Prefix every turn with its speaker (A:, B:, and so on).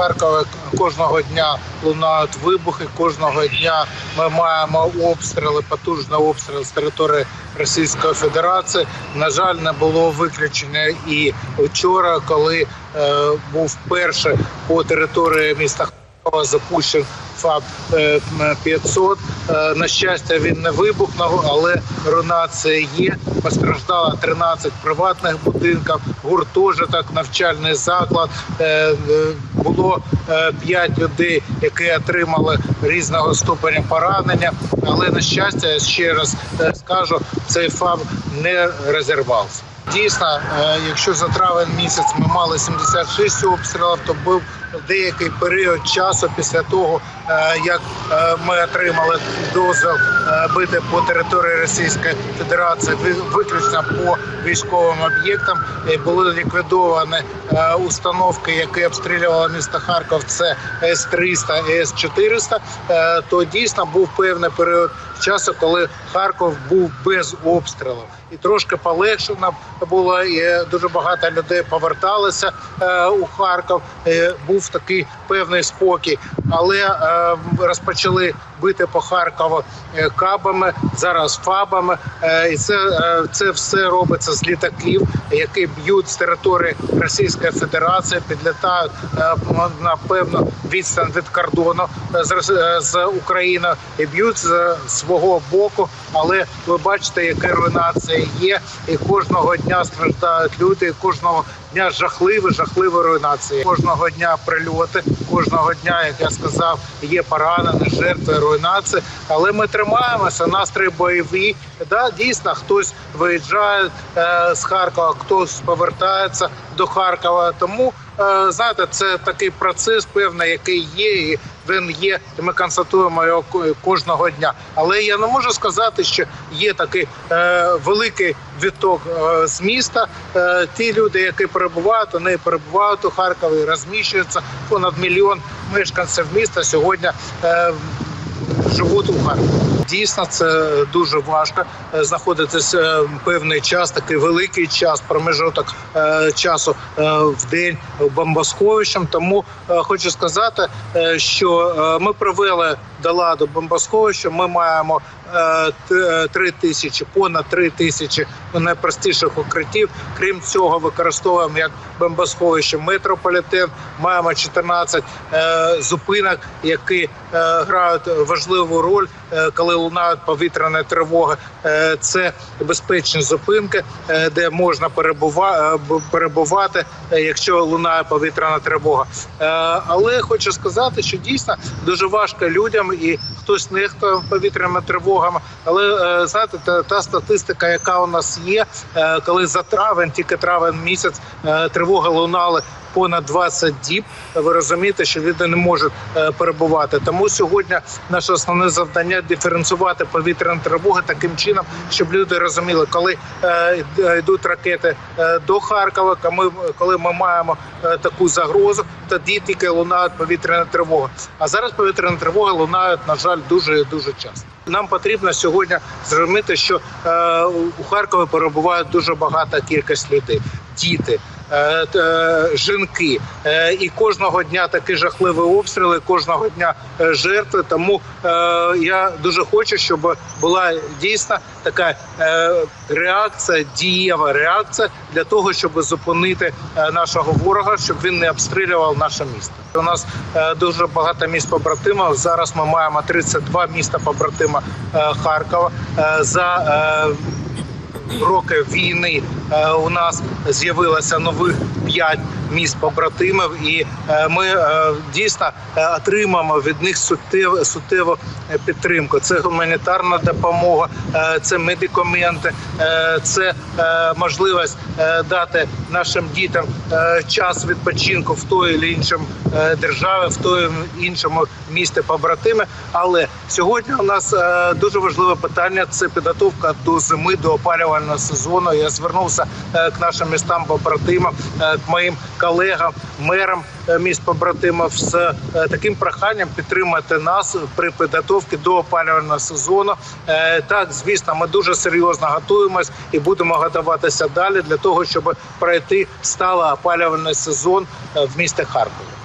A: Харкові кожного дня лунають вибухи. Кожного дня ми маємо обстріли, потужні обстріли з території Російської Федерації. На жаль, не було виключення і вчора, коли е, був перший по території міста Харкова запущений ФАБ е, 500. Е, На щастя, він не вибухнув, але руйнація є. Постраждало 13 приватних будинків, гуртожиток, навчальний заклад. Е, е, Було 5 людей, які отримали різного ступеня поранення. Але на щастя, я ще раз е, скажу, цей ФАБ не розірвався. Дійсно, е, якщо за травень місяць ми мали 76 обстрілів, то був деякий період часу після того, е, як е, ми отримали дозвіл е, бити по території Російської Федерації, виключно по військовим об'єктам, були ліквідовані установки, які обстрілювали місто Харків. Це С-300 і С-400, е, то дійсно був певний період часу, коли Харков був без обстрілів. І трошки полегшено було, і дуже багато людей поверталися е, у Харків. Е, був такий певний спокій, але е, розпочали бити по Харкову е, кабами, зараз фабами. Е, і це, це все робиться з літаків, які б'ють з території Російської Федерації, підлітають на певну відстань від кордону з Україною і б'ють з свого боку. Але ви бачите, яка руйнація є, і кожного дня страждають люди. і Кожного дня жахливе, жахлива руйнації. Кожного дня прильоти, кожного дня, як я сказав, є поранені, жертви руйнації. Але ми тримаємося. Настрій бойові. Да, дійсно, хтось виїжджає е, з Харкова, хтось повертається до Харкова. Тому е, знаєте, це такий процес певний, який є, і він є. і Ми констатуємо його кожного дня. Але я не можу сказати, що є такий е, великий відток е, з міста. Е, ті люди, які перебувають, вони перебувають у Харкові, розміщуються понад мільйон мешканців міста сьогодні. Е, живуть у Харкові. Дійсно, це дуже важко е, знаходитися е, певний час, такий великий час, промежуток е, часу в день бомбосховищем. Тому хочу сказати, що ми провели до ладу бомбосховище. Ми маємо три тисячі, понад три тисячі найпростіших укриттів. Крім цього, використовуємо як бомбосховище метрополітен. Маємо 14 е, зупинок, які грають важливу роль, е, коли лунають повітряні тривоги. Е, це безпечні зупинки, е, де можна е, перебувати, е, якщо лунає повітряна тривога. Е, але хочу сказати, що дійсно дуже важко людям і хтось нехтує повітряними тривогами. Але е, знаєте, та, та статистика, яка у нас є, е, коли за травень, тільки травень місяць е, тривоги лунали. Понад 20 діб ви розумієте, що люди не можуть е, перебувати. Тому сьогодні наше основне завдання диференціювати повітряні тривоги таким чином, щоб люди розуміли, коли е, йдуть ракети е, до Харкова, коли ми, маємо е, таку загрозу, тоді тільки лунають повітряні тривоги. А зараз повітряні тривоги лунають, на жаль, дуже дуже часто. Нам потрібно сьогодні зрозуміти, що е, у Харкові перебувають дуже багата кількість людей, діти. Е, е, Жінки Е, і кожного дня такі жахливі обстріли, кожного дня жертви. Тому я дуже хочу, щоб була дійсно така реакція, дієва реакція для того, щоб зупинити нашого ворога, щоб він не обстрілював наше місто. У нас дуже багато міст побратимів. Зараз ми маємо 32 міста побратима Харкова. За роки війни е, у нас з'явилося нових п'ять міст побратимів, і е, ми е, дійсно е, отримаємо від них суттєву суттєву підтримку. Це гуманітарна допомога, це медикаменти, це можливість дати нашим дітям час відпочинку в той чи іншому державі, в той іншому місті побратими. Але сьогодні у нас дуже важливе питання це підготовка до зими, до опалювального сезону. Я звернувся к нашим містам побратимам, к моїм колегам, мерам е, міст побратимів з е, таким проханням підтримати нас при підготовці до опалювального сезону. Е, Так, звісно, ми дуже серйозно готуємось і будемо готуватися далі для того, щоб пройти стало опалювальний сезон в місті Харкові.